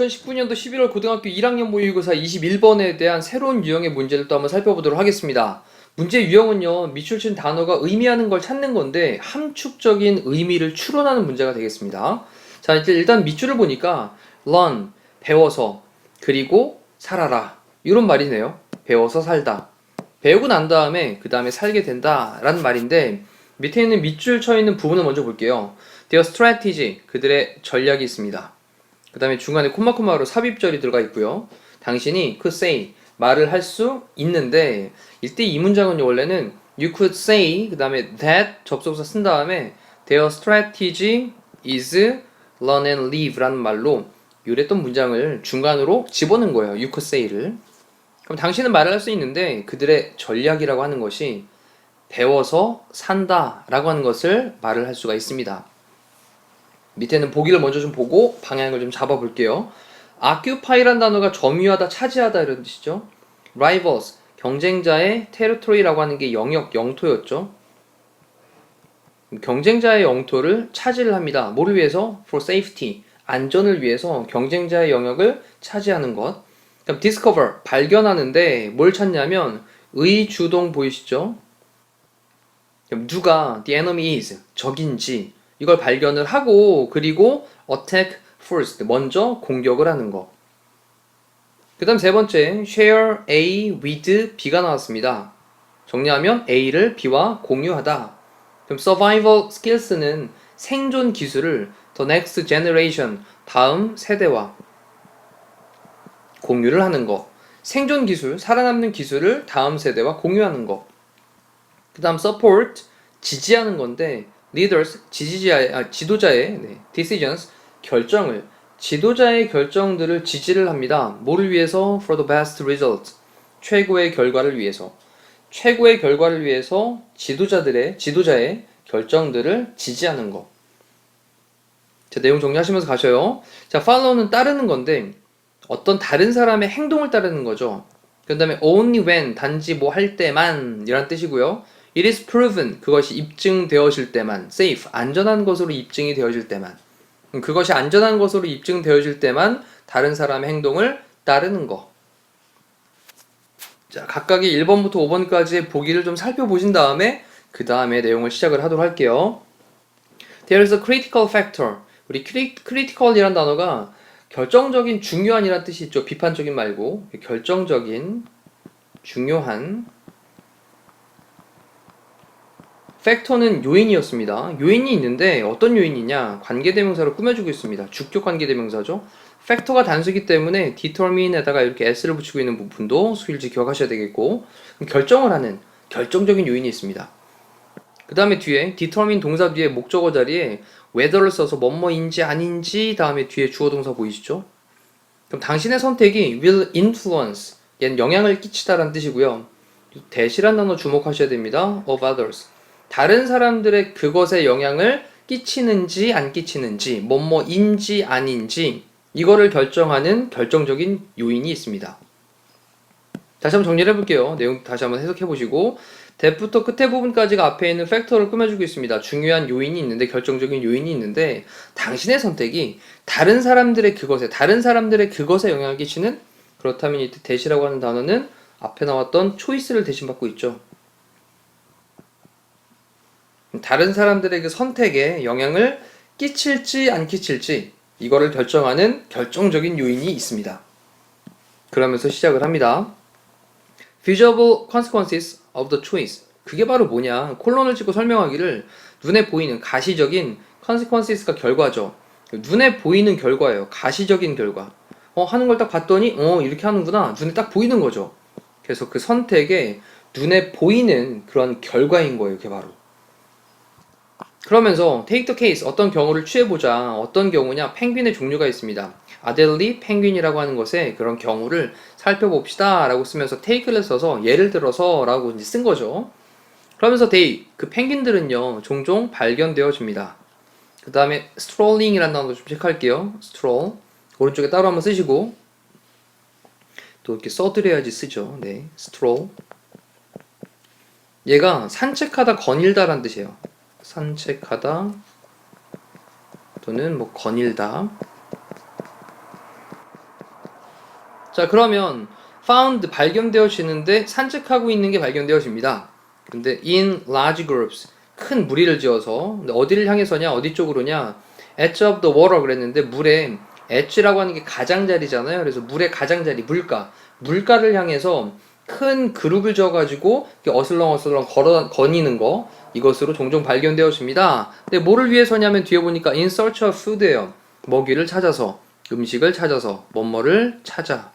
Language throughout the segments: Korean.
(2019년도 11월) 고등학교 1학년 모의고사 21번에 대한 새로운 유형의 문제를 또 한번 살펴보도록 하겠습니다. 문제 유형은요, 친 단어가 의미하는 걸 찾는 건데, 함축적인 의미를 추론하는 문제가 되겠습니다. 자, 이제 일단 밑줄을 보니까, learn, 배워서, 그리고 살아라. 이런 말이네요. 배워서 살다. 배우고 난 다음에, 그 다음에 살게 된다. 라는 말인데, 밑에 있는 밑줄 쳐 있는 부분을 먼저 볼게요. Their strategy, 그들의 전략이 있습니다. 그 다음에 중간에 콤마콤마로 삽입절이 들어가 있고요. 당신이 could say, 말을 할 수 있는데 이때 이 문장은 원래는 you could say 그 다음에 that 접속사 쓴 다음에 their strategy is learn and live 라는 말로 요랬던 문장을 중간으로 집어넣은 거예요. you could say를. 그럼 당신은 말을 할 수 있는데 그들의 전략이라고 하는 것이 배워서 산다 라고 하는 것을 말을 할 수가 있습니다. 밑에는 보기를 먼저 좀 보고 방향을 좀 잡아 볼게요. occupy란 단어가 점유하다, 차지하다 이런 뜻이죠. rivals, 경쟁자의 territory라고 하는 게 영역, 영토였죠. 경쟁자의 영토를 차지를 합니다. 뭐를 위해서? for safety, 안전을 위해서 경쟁자의 영역을 차지하는 것. 그럼 discover, 발견하는데 뭘 찾냐면 의주동 보이시죠? 그럼 누가 the enemy is 적인지 이걸 발견을 하고 그리고 attack first 먼저 공격을 하는 거. 그다음 세 번째 share A with B가 나왔습니다. 정리하면 A를 B와 공유하다. 그럼 survival skills는 생존 기술을 the next generation 다음 세대와 공유를 하는 거. 생존 기술, 살아남는 기술을 다음 세대와 공유하는 거. 그다음 support 지지하는 건데 leaders 지지자의 아, 지도자의 네, decisions 결정을 지도자의 결정들을 지지를 합니다. 뭐를 위해서? For the best result. 최고의 결과를 위해서. 최고의 결과를 위해서 지도자들의 지도자의 결정들을 지지하는 것. 자, 내용 정리하시면서 가셔요. 자, follow는 따르는 건데 어떤 다른 사람의 행동을 따르는 거죠. 그 다음에 only when 단지 뭐 할 때만 이란 뜻이고요. It is proven 그것이 입증되어질 때만 safe 안전한 것으로 입증이 되어질 때만 음, 그것이 안전한 것으로 입증되어질 때만 다른 사람의 행동을 따르는 거. 자, 각각의 1번부터 5번까지의 보기를 좀 살펴보신 다음에 그 다음에 내용을 시작을 하도록 할게요. There is a critical factor. 우리 critical이란 단어가 결정적인 중요한이란 뜻이 있죠. 비판적인 말고 결정적인 중요한 팩터는 요인이었습니다. 요인이 있는데 어떤 요인이냐? 관계대명사로 꾸며주고 있습니다. 주격 관계대명사죠. 팩터가 단수기 때문에 determine에다가 이렇게 s를 붙이고 있는 부분도 수일지 기억하셔야 되겠고 결정을 하는 결정적인 요인이 있습니다. 그 다음에 뒤에 determine 동사 뒤에 목적어 자리에 whether를 써서 뭐뭐인지 아닌지 다음에 뒤에 주어 동사 보이시죠? 그럼 당신의 선택이 will influence 얘는 영향을 끼치다라는 뜻이고요. 대시란 단어 주목하셔야 됩니다. of others 다른 사람들의 그것에 영향을 끼치는지 안 끼치는지 뭐뭐인지 아닌지 이거를 결정하는 결정적인 요인이 있습니다. 다시 한번 정리를 해볼게요. 내용 다시 한번 해석해 보시고 대부터 끝에 부분까지가 앞에 있는 팩터를 꾸며주고 있습니다. 중요한 요인이 있는데 결정적인 요인이 있는데 당신의 선택이 다른 사람들의 그것에 다른 사람들의 그것에 영향을 끼치는 그렇다면 이때 대시라고 하는 단어는 앞에 나왔던 초이스를 대신받고 있죠. 다른 사람들의 그 선택에 영향을 끼칠지 안 끼칠지 이거를 결정하는 결정적인 요인이 있습니다. 그러면서 시작을 합니다. Feasible consequences of the choice. 그게 바로 뭐냐? 콜론을 찍고 설명하기를 눈에 보이는 가시적인 consequences가 결과죠. 눈에 보이는 결과예요. 가시적인 결과. 어, 하는 걸 딱 봤더니, 어, 이렇게 하는구나. 눈에 딱 보이는 거죠. 그래서 그 선택에 눈에 보이는 그런 결과인 거예요. 그게 바로. 그러면서 take the case 어떤 경우를 취해보자 어떤 경우냐 펭귄의 종류가 있습니다 아델리 펭귄이라고 하는 것에 그런 경우를 살펴봅시다 라고 쓰면서 take를 써서 예를 들어서 라고 이제 쓴 거죠. 그러면서 they 그 펭귄들은요 종종 발견되어집니다. 그 다음에 strolling이라는 단어도 좀 체크할게요. stroll 오른쪽에 따로 한번 쓰시고 또 이렇게 써드려야지 쓰죠. 네 stroll 얘가 산책하다 거닐다란 뜻이에요. 산책하다 또는 뭐 거닐다. 자, 그러면 found 발견되어지는데 산책하고 있는 게 발견되어집니다. 근데 in large groups 큰 무리를 지어서 근데 어디를 향해서냐 어디 쪽으로냐 edge of the water 그랬는데 물에 edge라고 하는 게 가장자리잖아요. 그래서 물의 가장자리 물가 물가를 향해서 큰 그룹을 지어가지고 어슬렁어슬렁 걸어 거니는 거 이것으로 종종 발견되었습니다. 근데 뭐를 위해서냐면 뒤에 보니까 in search of food예요. 먹이를 찾아서 음식을 찾아서 뭐뭐를 찾아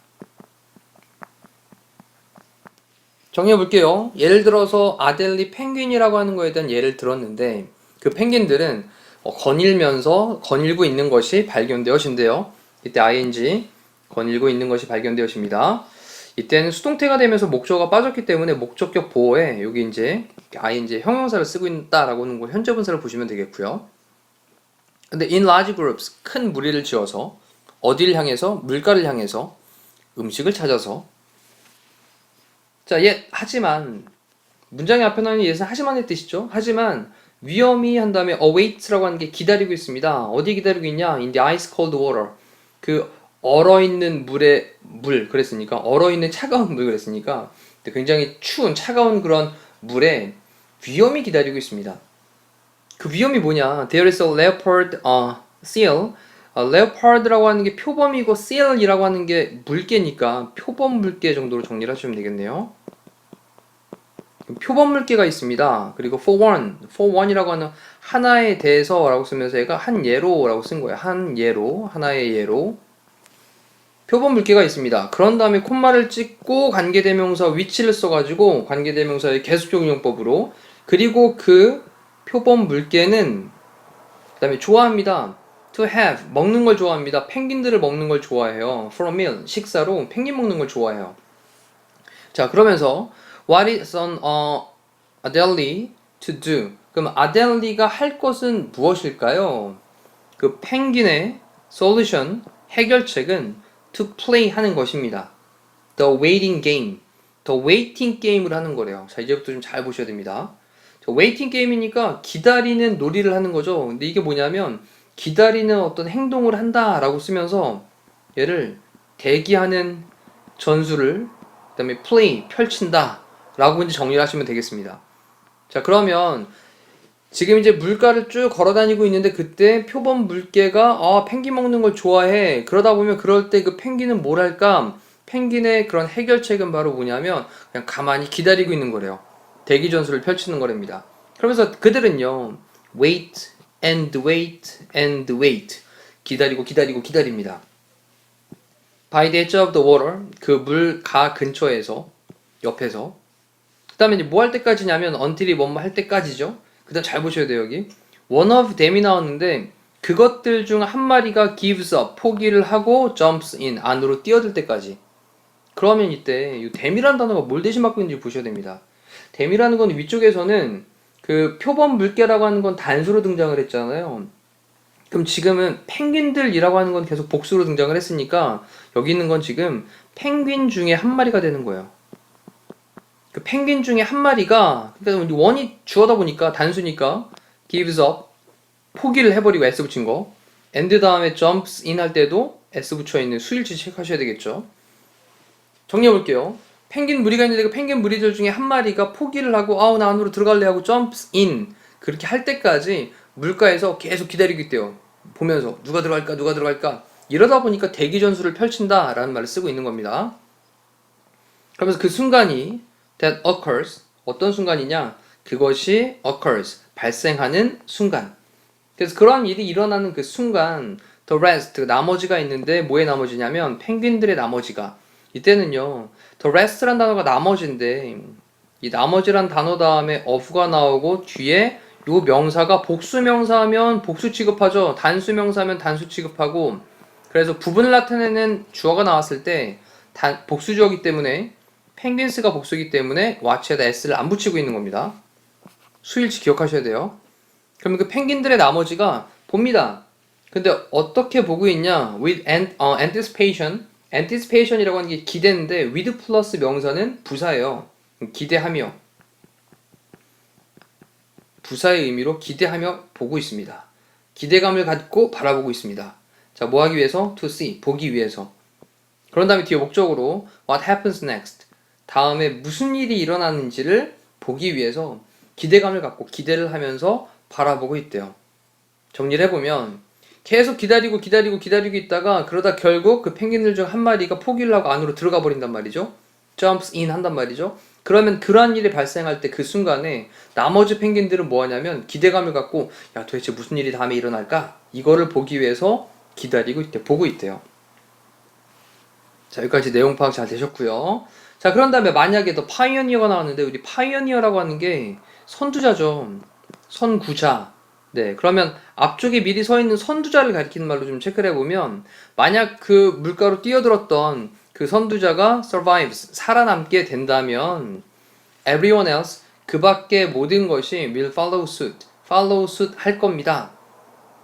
정리해 볼게요. 예를 들어서 아델리 펭귄이라고 하는 거에 대한 예를 들었는데 그 펭귄들은 어, 거닐면서 거닐고 있는 것이 발견되어진대요. 이때 ing 거닐고 있는 것이 발견되어집니다. 이때는 수동태가 되면서 목적어가 빠졌기 때문에 목적격 보호에 여기 이제 ing 형용사를 쓰고 있다라고 하는 거 현재 분사를 보시면 되겠고요. 근데 in large groups 큰 무리를 지어서 어디를 향해서 물가를 향해서 음식을 찾아서 자, 예, 하지만 문장의 앞에 나오는 예는 하지만의 뜻이죠. 하지만 위험이 한 다음에 await라고 하는 게 기다리고 있습니다. 어디 기다리고 있냐? in the ice cold water. 그 얼어 있는 물에 물 그랬으니까 얼어 있는 차가운 물 그랬으니까 굉장히 추운 차가운 그런 물에 위험이 기다리고 있습니다. 그 위험이 뭐냐? There is a leopard uh, seal. 어, leopard라고 하는 게 표범이고 seal이라고 하는 게 물개니까 표범 물개 정도로 정리를 하시면 되겠네요. 표범 물개가 있습니다. 그리고 for one, for one이라고 하는 하나에 대해서라고 쓰면서 얘가 한 예로라고 쓴 거예요. 한 예로, 하나의 예로. 표본 물개가 있습니다. 그런 다음에 콤마를 찍고 관계대명사 위치를 써가지고 관계대명사의 계속적용법으로 그리고 그 표본 물개는 그 다음에 좋아합니다. To have 먹는 걸 좋아합니다. 펭귄들을 먹는 걸 좋아해요. for a meal 식사로 펭귄 먹는 걸 좋아해요. 자 그러면서 what is on uh, Adelie to do? 그럼 아델리가 할 것은 무엇일까요? 그 펭귄의 solution 해결책은 to play 하는 것입니다. The waiting game. The waiting game을 하는 거래요. 자, 이제부터 좀 잘 보셔야 됩니다. waiting game이니까 기다리는 놀이를 하는 거죠. 근데 이게 뭐냐면 기다리는 어떤 행동을 한다라고 쓰면서 얘를 대기하는 전술을 그다음에 play 펼친다라고 이제 정리를 하시면 되겠습니다. 자, 그러면 지금 이제 물가를 쭉 걸어 다니고 있는데 그때 표범 물개가 아 펭귄 먹는 걸 좋아해. 그러다 보면 그럴 때 그 펭귄은 뭘 할까? 펭귄의 그런 해결책은 바로 뭐냐면 그냥 가만히 기다리고 있는 거래요. 대기 전술을 펼치는 거랍니다. 그러면서 그들은요 wait and wait and wait 기다리고 기다리고 기다립니다 by the edge of the water 그 물 가 근처에서 옆에서 그 다음에 이제 뭐 할 때까지냐면 until이 뭐뭐 할 때까지죠 그 다음 잘 보셔야 돼요, 여기. one of them이 나왔는데, 그것들 중 한 마리가 gives up, 포기를 하고 jumps in, 안으로 뛰어들 때까지. 그러면 이때, 이 them이라는 단어가 뭘 대신 받고 있는지 보셔야 됩니다. them이라는 건 위쪽에서는 그 표범 물개라고 하는 건 단수로 등장을 했잖아요. 그럼 지금은 펭귄들이라고 하는 건 계속 복수로 등장을 했으니까, 여기 있는 건 지금 펭귄 중에 한 마리가 되는 거예요. 그 펭귄 중에 한 마리가 그러니까 원이 주어다 보니까 단수니까 gives up 포기를 해버리고 s 붙인 거 and 다음에 jumps in 할 때도 s 붙여 있는 수일치 체크하셔야 되겠죠. 정리해 볼게요. 펭귄 무리가 있는데 그 펭귄 무리들 중에 한 마리가 포기를 하고 아우 나 안으로 들어갈래 하고 jumps in 그렇게 할 때까지 물가에서 계속 기다리고 있대요. 보면서 누가 들어갈까 누가 들어갈까 이러다 보니까 대기 전술을 펼친다라는 말을 쓰고 있는 겁니다. 그러면서 그 순간이 that occurs 어떤 순간이냐? 그것이 occurs 발생하는 순간. 그래서 그러한 일이 일어나는 그 순간 the rest 나머지가 있는데 뭐의 나머지냐면 펭귄들의 나머지가 이때는요 the rest란 단어가 나머지인데 이 나머지란 단어 다음에 of가 나오고 뒤에 요 명사가 복수 명사하면 복수 취급하죠 단수 명사하면 단수 취급하고 그래서 부분을 나타내는 주어가 나왔을 때 복수주어기 때문에 펭귄스가 복수이기 때문에 와치에다 s를 안 붙이고 있는 겁니다. 수일치 기억하셔야 돼요. 그러면 그 펭귄들의 나머지가 봅니다. 근데 어떻게 보고 있냐? with 어, anticipation. Anticipation이라고 하는 게 기대인데 with 플러스 명사는 부사예요. 기대하며. 부사의 의미로 기대하며 보고 있습니다. 기대감을 갖고 바라보고 있습니다. 자, 뭐 하기 위해서? to see, 보기 위해서. 그런 다음에 뒤에 목적으로 what happens next. 다음에 무슨 일이 일어나는지를 보기 위해서 기대감을 갖고 기대를 하면서 바라보고 있대요. 정리를 해보면 계속 기다리고 기다리고 기다리고 있다가 그러다 결국 그 펭귄들 중 한 마리가 포기를 하고 안으로 들어가 버린단 말이죠. jumps in 한단 말이죠. 그러면 그러한 일이 발생할 때 그 순간에 나머지 펭귄들은 뭐 하냐면 기대감을 갖고 야 도대체 무슨 일이 다음에 일어날까? 이거를 보기 위해서 기다리고 있대, 보고 있대요. 자, 여기까지 내용 파악 잘 되셨고요. 자, 그런 다음에 만약에 더 파이어니어가 나왔는데 우리 파이어니어라고 하는 게 선두자죠. 선구자. 네, 그러면 앞쪽에 미리 서 있는 선두자를 가리키는 말로 좀 체크를 해보면 만약 그 물가로 뛰어들었던 그 선두자가 survives, 살아남게 된다면 everyone else, 그 밖의 모든 것이 will follow suit, follow suit 할 겁니다.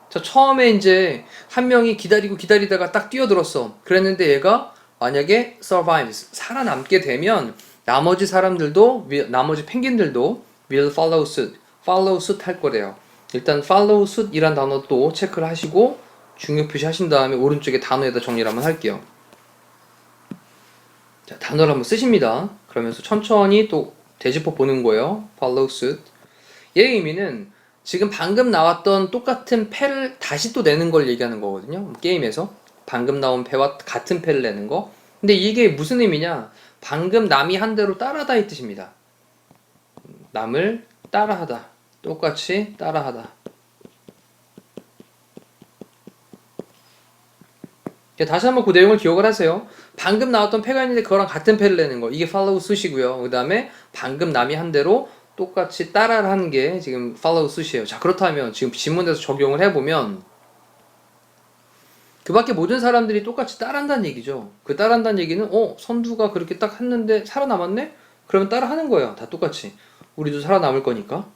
자, 처음에 이제 한 명이 기다리고 기다리다가 딱 뛰어들었어. 그랬는데 얘가 만약에 survives, 살아남게 되면 나머지 사람들도, 나머지 펭귄들도 will follow suit, follow suit 할 거래요. 일단 follow suit 이란 단어 또 체크를 하시고 중요 표시 하신 다음에 오른쪽에 단어에다 정리를 한번 할게요. 자, 단어를 한번 쓰십니다. 그러면서 천천히 또 되짚어 보는 거예요. follow suit. 얘의 의미는 지금 방금 나왔던 똑같은 패를 다시 또 내는 걸 얘기하는 거거든요. 게임에서. 방금 나온 패와 같은 패를 내는 거. 근데 이게 무슨 의미냐? 방금 남이 한 대로 따라하다 이 뜻입니다. 남을 따라하다. 똑같이 따라하다. 자, 다시 한번 그 내용을 기억을 하세요. 방금 나왔던 패가 있는데 그거랑 같은 패를 내는 거. 이게 follow suit이고요. 그 다음에 방금 남이 한 대로 똑같이 따라를 하는 게 지금 follow suit이에요. 자, 그렇다면 지금 지문에서 적용을 해보면 그 밖에 모든 사람들이 똑같이 따라한다는 얘기죠. 그 따라한다는 얘기는, 어, 선두가 그렇게 딱 했는데 살아남았네? 그러면 따라하는 거예요. 다 똑같이. 우리도 살아남을 거니까.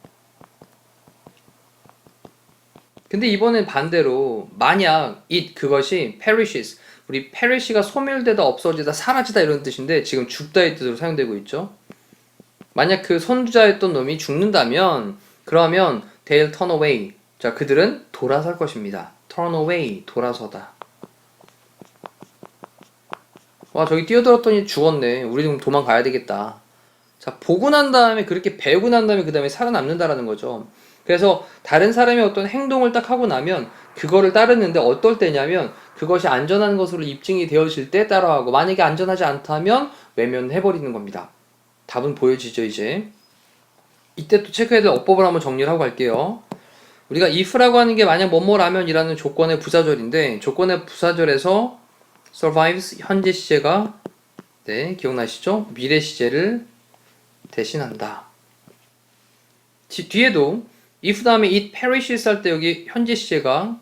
근데 이번엔 반대로 만약 it 그것이 perishes 우리 perish가 소멸되다 없어지다 사라지다 이런 뜻인데 지금 죽다의 뜻으로 사용되고 있죠. 만약 그 선두자였던 놈이 죽는다면 그러면 they'll turn away 자 그들은 돌아설 것입니다. turn away 돌아서다. 와 저기 뛰어들었더니 죽었네. 우리 좀 도망가야 되겠다. 자 보고 난 다음에 그렇게 배우고 난 다음에 그 다음에 살아남는다라는 거죠. 그래서 다른 사람이 어떤 행동을 딱 하고 나면 그거를 따르는데 어떨 때냐면 그것이 안전한 것으로 입증이 되어질 때 따라하고 만약에 안전하지 않다면 외면해버리는 겁니다. 답은 보여지죠 이제. 이때 또 체크해야 될 어법을 한번 정리를 하고 갈게요. 우리가 if라고 하는 게 만약 뭐뭐라면이라는 조건의 부사절인데 조건의 부사절에서 survives 현재 시제가 네 기억나시죠? 미래 시제를 대신한다. 뒤- 뒤에도 if 다음에 it perishes 할 때 여기 현재 시제가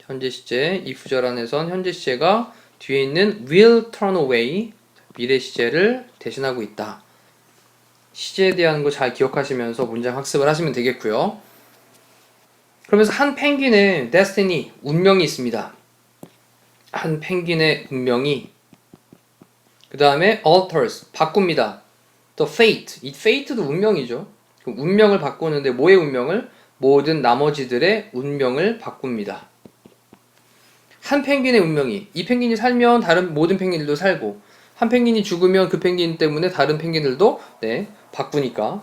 현재 시제 if절 안에선 현재 시제가 뒤에 있는 will turn away 미래 시제를 대신하고 있다. 시제에 대한 거 잘 기억하시면서 문장 학습을 하시면 되겠고요. 그러면서 한 펭귄의 destiny 운명이 있습니다. 한 펭귄의 운명이 그 다음에 alters 바꿉니다. the fate 이 fate도 운명이죠. 그 운명을 바꾸는데 뭐의 운명을? 모든 나머지들의 운명을 바꿉니다. 한 펭귄의 운명이 이 펭귄이 살면 다른 모든 펭귄들도 살고 한 펭귄이 죽으면 그 펭귄 때문에 다른 펭귄들도 네 바꾸니까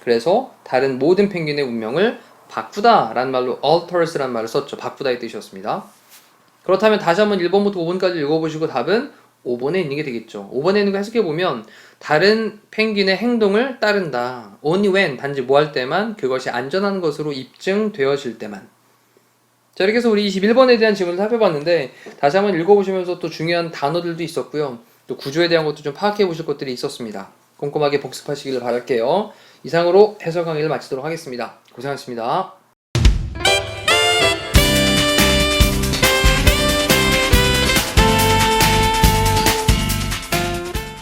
그래서 다른 모든 펭귄의 운명을 바꾸다 라는 말로 alters라는 말을 썼죠. 바꾸다의 뜻이었습니다. 그렇다면 다시 한번 1번부터 5번까지 읽어보시고 답은 5번에 있는 게 되겠죠. 5번에 있는 거 해석해 보면 다른 펭귄의 행동을 따른다. Only when 단지 뭐 할 때만 그것이 안전한 것으로 입증되어질 때만. 자 이렇게 해서 우리 21번에 대한 질문을 살펴봤는데 다시 한번 읽어보시면서 또 중요한 단어들도 있었고요. 또 구조에 대한 것도 좀 파악해 보실 것들이 있었습니다. 꼼꼼하게 복습하시길 바랄게요. 이상으로 해설 강의를 마치도록 하겠습니다. 고생하셨습니다.